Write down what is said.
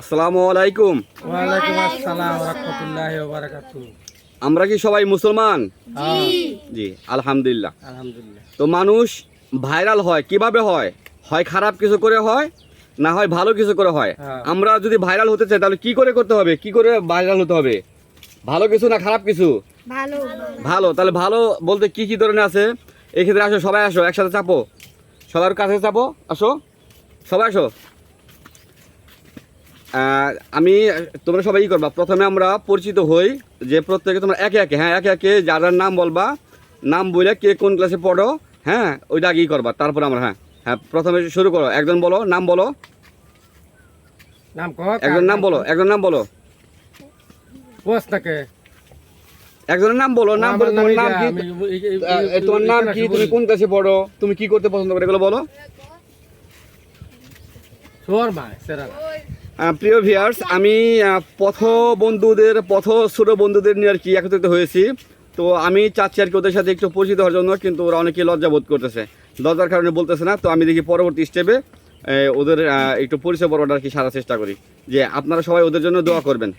আসসালামু আলাইকুম। ওয়ালাইকুম আসসালাম রহমতুল্লাহ বারাকাতু আমরা কি সবাই মুসলমান? জি আলহামদুলিল্লাহ। আলহামদুলিল্লাহ। তো মানুষ ভাইরাল হয় কীভাবে হয়? হয় খারাপ কিছু করে হয় না হয় ভালো কিছু করে হয়? হ্যাঁ। আমরা যদি ভাইরাল হতে চাই তাহলে কি করে করতে হবে? কি করে ভাইরাল হতে হবে? ভালো কিছু না খারাপ কিছু? ভালো। ভালো তাহলে ভালো বলতে কি কি ধরনের আছে? এক্ষেত্রে আসো সবাই আসো একসাথে চাপো। সবার কাছে চাপো আসো। সবাই আসো। আমি তোমরা সবাই করবা। প্রথমে আমরা পরিচিত হই যে প্রত্যেকে তোমরা একে একে হ্যাঁ একে একে যার যার নাম বলবা নাম বলে কে কোন ক্লাসে পড়ো হ্যাঁ ওইটা আগে ই করবা। তারপর আমরা হ্যাঁ হ্যাঁ প্রথমে শুরু করো। একজন বলো নাম বলো। নাম একজন নাম বলো একজন নাম বলো। একজনের নাম বলো নাম বলো তোমার নাম কি? তোমার নাম কি? তুমি কোন ক্লাসে পড়ো? তুমি কি করতে পছন্দ করো? এগুলো বলো। সোর মা সেরা। আহ, প্রিয় ভিয়ার্স আমি পথ বন্ধুদের, পথ ছোট বন্ধুদের নিয়ে আর কি একত্রিত হয়েছি। তো আমি চাচ্ছি আর কি ওদের সাথে একটু পরিচিত হওয়ার জন্য, কিন্তু ওরা অনেকে লজ্জা বোধ করতেছে। লজ্জার কারণে বলতেছে না, তো আমি দেখি পরবর্তী স্টেপে ওদের একটু পরিচয় পর্বটা আর কি সারার চেষ্টা করি। যে আপনারা সবাই ওদের জন্য দোয়া করবেন।